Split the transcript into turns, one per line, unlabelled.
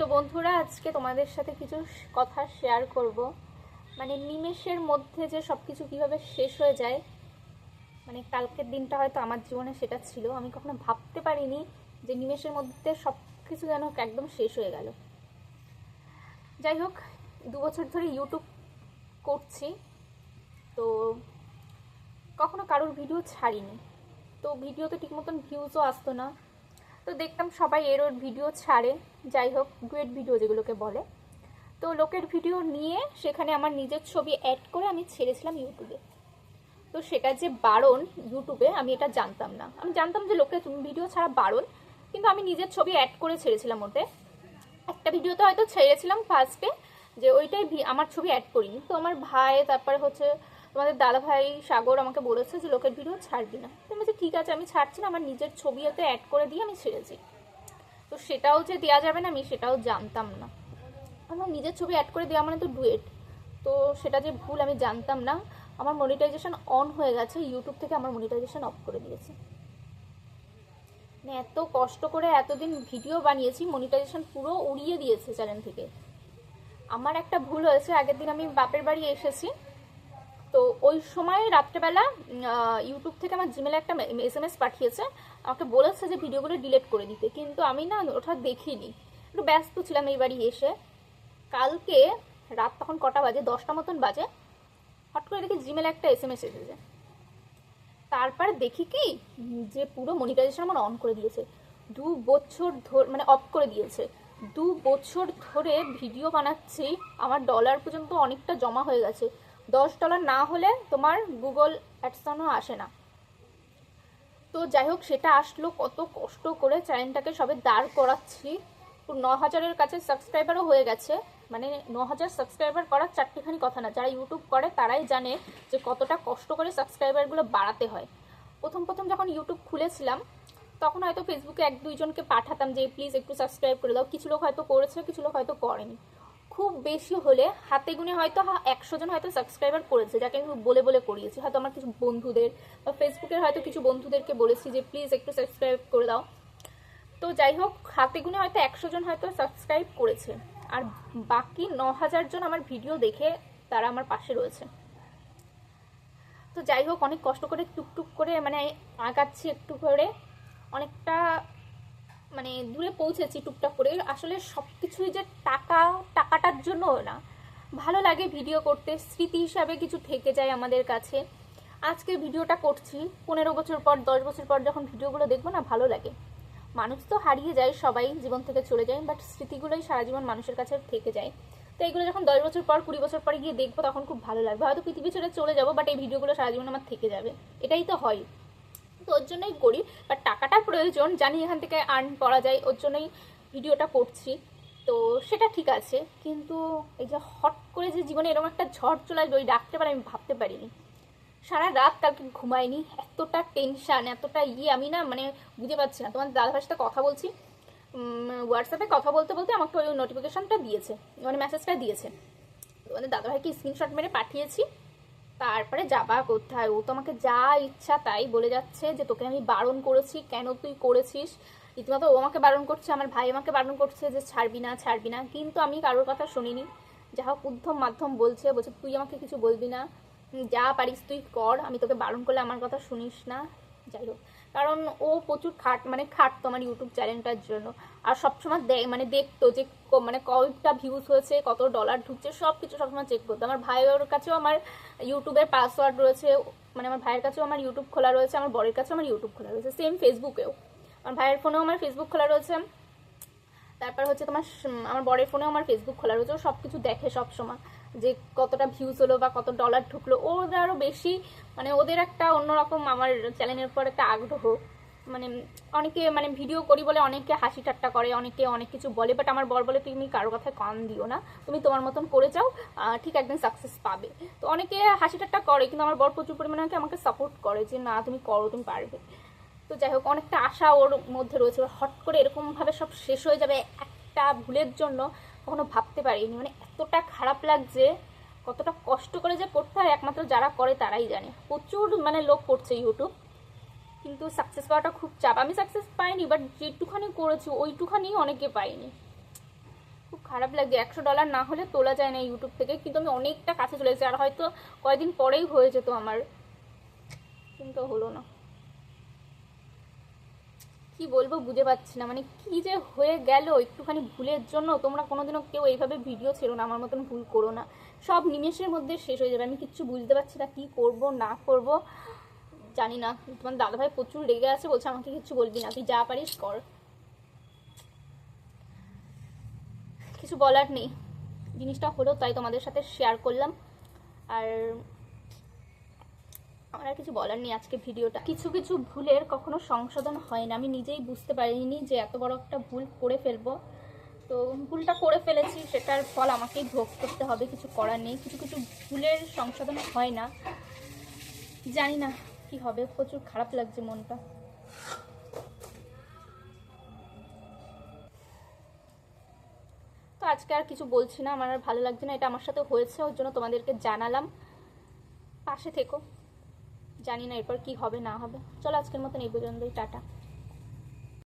তো বন্ধুরা, আজকে তোমাদের সাথে কিছু কথা শেয়ার করব। মানে নিমেষের মধ্যে যে সব কিছু কীভাবে শেষ হয়ে যায় মানে কালকের দিনটা হয়তো আমার জীবনে সেটা ছিল। আমি কখনো ভাবতে পারিনি যে নিমেষের মধ্যে সব কিছু যেন একদম শেষ হয়ে গেল। যাই হোক, দু বছর ধরে ইউটিউব করছি। তো কখনো কারোর ভিডিও ছাড়িনি। তো ভিডিওতে ঠিক মতন ভিউজও আসতো না। তো দেখতাম সবাই এর ওর ভিডিও ছাড়ে, যাই হোক ডুয়েট ভিডিও যেগুলোকে বলে। তো লোকের ভিডিও নিয়ে সেখানে আমার নিজের ছবি অ্যাড করে আমি ছেড়েছিলাম ইউটিউবে তো সেটা যে বারণ ইউটিউবে আমি এটা জানতাম না। আমি জানতাম যে লোকের ভিডিও ছাড়া বারণ, কিন্তু আমি নিজের ছবি অ্যাড করে ছেড়েছিলাম ওতে। একটা ভিডিওতে হয়তো ছেড়েছিলাম ফার্স্টে যে ওইটাই আমার ছবি অ্যাড করিনি। তো আমার ভাই, তারপরে হচ্ছে তোমাদের দাদা ভাই সাগর আমাকে বলেছে যে লোকের ভিডিও ছাড়বি না। তো আমি বলছি, ঠিক আছে আমি ছাড়ছি না আমার নিজের ছবি এতে অ্যাড করে দিয়ে আমি ছেড়েছি। তো সেটাও যে দেওয়া যাবে না আমি সেটাও জানতাম না। আমার নিজের ছবি অ্যাড করে দেওয়া মানে তো ডুয়েট। তো সেটা যে ভুল আমি জানতাম না। আমার মনিটাইজেশন অন হয়ে গেছে ইউটিউব থেকে আমার মনিটাইজেশন অফ করে দিয়েছে। মানে এত কষ্ট করে এতদিন ভিডিও বানিয়েছি মনিটাইজেশন পুরো উড়িয়ে দিয়েছে চ্যানেল থেকে। আমার একটা ভুল হয়েছে আগের দিন আমি বাপের বাড়ি এসেছি। তো ওই সময় রাত্রেবেলা ইউটিউব থেকে আমার জিমেলে একটা এস এম এস পাঠিয়েছে, আমাকে বলেছে যে ভিডিওগুলো ডিলিট করে দিতে। কিন্তু আমি না ওটা দেখিনি। একটু ব্যস্ত ছিলাম এই বাড়ি এসে। কালকে রাত তখন কটা বাজে? দশটা মতন বাজে। হট করে দেখি জিমেলে একটা এস এম এস এসেছে। তারপরে দেখি কি, যে পুরো মনিটাইজেশন আমার অন করে দিয়েছে। দু বছর ধরে মানে অফ করে দিয়েছে। দু বছর ধরে ভিডিও বানাচ্ছি, আমার ডলার পর্যন্ত অনেকটা জমা হয়ে গেছে। দশ ডলার না হলে তোমার গুগল অ্যাডসনও আসে না। তো যাই হোক, সেটা আসলো, কত কষ্ট করে চ্যানেলটাকে সবে দাঁড় করাচ্ছি। তো ন হাজারের কাছে সাবস্ক্রাইবারও হয়ে গেছে। মানে ন হাজার সাবস্ক্রাইবার করার চারটেখানি কথা না। যারা ইউটিউব করে, তারাই জানে যে কতটা কষ্ট করে সাবস্ক্রাইবারগুলো বাড়াতে হয়। প্রথম প্রথম যখন ইউটিউব খুলেছিলাম, তখন হয়তো ফেসবুকে এক দুইজনকে পাঠাতাম যে, প্লিজ একটু সাবস্ক্রাইব করে দাও। কিছু লোক হয়তো করেছে, কিছু লোক হয়তো করেনি। খুব বেশি হলে হাতে গুনে হয়তো একশো জন হয়তো সাবস্ক্রাইবার করেছে, যাকে আমি বলে বলে করিয়েছি। হয়তো আমার কিছু বন্ধুদের বা ফেসবুকের হয়তো কিছু বন্ধুদেরকে বলেছি যে, প্লিজ একটু সাবস্ক্রাইব করে দাও। তো যাই হোক, হাতে গুনে হয়তো একশো জন হয়তো সাবস্ক্রাইব করেছে। আর বাকি ন হাজার জন আমার ভিডিও দেখে তারা আমার পাশে রয়েছে। তো যাই হোক, অনেক কষ্ট করে টুকটুক করে মানে আঁকাচ্ছি একটু করে। অনেকটা মানে দূরে পৌঁছেছি টুকটাক করে, আসলে সব কিছুই যে টাকা, টাকাটার জন্য না। ভালো লাগে ভিডিও করতে, স্মৃতি হিসাবে কিছু থেকে যায় আমাদের কাছে। আজকে ভিডিওটা করছি, পনেরো বছর পর, দশ বছর পর যখন ভিডিওগুলো দেখব না, ভালো লাগে। মানুষ তো হারিয়ে যায়, সবাই জীবন থেকে চলে যায় বাট স্মৃতিগুলোই সারা জীবন মানুষের কাছে থেকে যায়। তো এগুলো যখন দশ বছর পর, কুড়ি বছর পরে গিয়ে দেখব, তখন খুব ভালো লাগবে। হয়তো পৃথিবী ছেড়ে চলে যাব বাট এই ভিডিওগুলো সারা জীবন আমার থেকে যাবে। এটাই তো হয়। তো ওর জন্যই করি বাট টাকাটা প্রয়োজন, জানি এখান থেকে আর্ন করা যায়, ওর জন্যই ভিডিওটা করছি। তো সেটা ঠিক আছে, কিন্তু এই যে হট করে যে জীবনে এরকম একটা ঝড় চলে আসবে, ওই ডাকতে পারে আমি ভাবতে পারিনি। সারা রাত কালকে ঘুমাইনি, এতটা টেনশান এতটা ইয়ে আমি না মানে বুঝে পাচ্ছি না। তোমার দাদা ভাইয়ের সাথে কথা বলছি হোয়াটসঅ্যাপে কথা বলতে বলতে আমাকে ওই নোটিফিকেশনটা দিয়েছে মানে মেসেজটা দিয়েছে। তোমাদের দাদা ভাইকে স্ক্রিনশট মেরে পাঠিয়েছি তারপরে যাবা কোথায়? ও তো আমাকে যা ইচ্ছা তাই বলে যাচ্ছে যে তোকে আমি বারণ করেছি। কেন তুই করেছিস? রীতিমতো ও আমাকে বারণ করছে, আমার ভাই আমাকে বারণ করছে যে ছাড়বি না ছাড়বি না। কিন্তু আমি কারোর কথা শুনিনি। যা হোক উদ্ধম মাধ্যম বলছে বলছে, তুই আমাকে কিছু বলবি না। যা পারিস তুই কর। আমি তোকে বারণ করলে আমার কথা শুনিস না। যাই হোক। কারণ ও প্রচুর খাট মানে খাটতো আমার ইউটিউব চ্যানেলটার জন্য। আর সবসময় দে মানে দেখতো যে মানে কয়টা ভিউজ হয়েছে, কত ডলার ঢুকছে সব কিছু সবসময় চেক করতো। আমার ভাইয়ের কাছেও আমার ইউটিউবের পাসওয়ার্ড রয়েছে মানে আমার ভাইয়ের কাছেও আমার ইউটিউব খোলা রয়েছে, আমার বরের কাছেও আমার ইউটিউব খোলা রয়েছে সেম ফেসবুকেও আমার ভাইয়ের ফোনেও আমার ফেসবুক খোলা রয়েছে। তারপর হচ্ছে তোমার আমার বরের ফোনেও আমার ফেসবুক খোলা রয়েছে সব কিছু দেখে সব সময় যে কতটা ভিউজ হলো বা কত ডলার ঢুকলো ওদের আরও বেশি মানে ওদের একটা অন্যরকম আমার চ্যানেলের পর একটা আগ্রহ। মানে অনেকে মানে ভিডিও করি বলে অনেকে হাসি ঠাট্টা করে, অনেকে অনেক কিছু বলে বাট আমার বর বলে, তুমি কারও কথায় কান দিও না, তুমি তোমার মতন করে যাও ঠিক একদিন সাকসেস পাবে। তো অনেকে হাসি ঠাট্টা করে, কিন্তু আমার বর প্রচুর পরিমাণে আমাকে- সাপোর্ট করে যে, না, তুমি করো, তুমি পারবে। তো যাই হোক, অনেকটা আশা ওর মধ্যে রয়েছে। হট করে এরকমভাবে সব শেষ হয়ে যাবে একটা ভুলের জন্য কখনো ভাবতে পারিনি। মানে এতটা খারাপ লাগছে, কতটা কষ্ট করে যে করতে হয়, একমাত্র যারা করে তারাই জানে। প্রচুর মানে লোক করছে ইউটিউব কিন্তু সাকসেস পাওয়াটা খুব চাপ। আমি সাকসেস পাইনি বাট যেটুখানি করেছি, ওইটুখানি অনেকে পাইনি। খুব খারাপ লাগছে। একশো ডলার না হলে তোলা যায় না ইউটিউব থেকে, কিন্তু আমি অনেকটা কাছে চলে এসেছি আর হয়তো কয়েকদিন পরেই হয়ে যেত আমার। কিন্তু হলো না। কি বলব বুঝে পাচ্ছি না। মানে কি যে হয়ে গেল একটুখানি ভুলের জন্য। তোমরা কোনোদিনও কেউ এইভাবে ভিডিও ছেড়ো না, আমার মতন ভুল করো না। সব নিমেষের মধ্যে শেষ হয়ে যাবে। আমি কিচ্ছু বুঝতে পারছি না কি করব, না করব। জানি না। তোমার দাদাভাই প্রচুর রেগে আছে, বলছে আমাকে কিছু বলবি না। তুই যা পারিস কর। কিছু বলার নেই। জিনিসটা হলো তাই তোমাদের সাথে শেয়ার করলাম। আর আমার আর কিছু বলার নেই আজকে ভিডিওটা। কিছু কিছু ভুলের কখনো সংশোধন হয় না। আমি নিজেই বুঝতে পারিনি যে এত বড় একটা ভুল করে ফেলব। তো ভুলটা করে ফেলেছি, সেটার ফল আমাকেই ভোগ করতে হবে। কিছু করার নেই। কিছু কিছু ভুলের সংশোধন হয় না। জানি না কি হবে। প্রচুর খারাপ লাগছে মনটা। তো আজকে আর কিছু বলছি না। আমার আর ভালো লাগছে না। এটা আমার সাথে হয়েছে। ওর জন্য তোমাদেরকে জানালাম। পাশে থেকো। জানি না এরপর কি হবে না হবে। চলো আজকের মতন এই পর্যন্তই টাটা।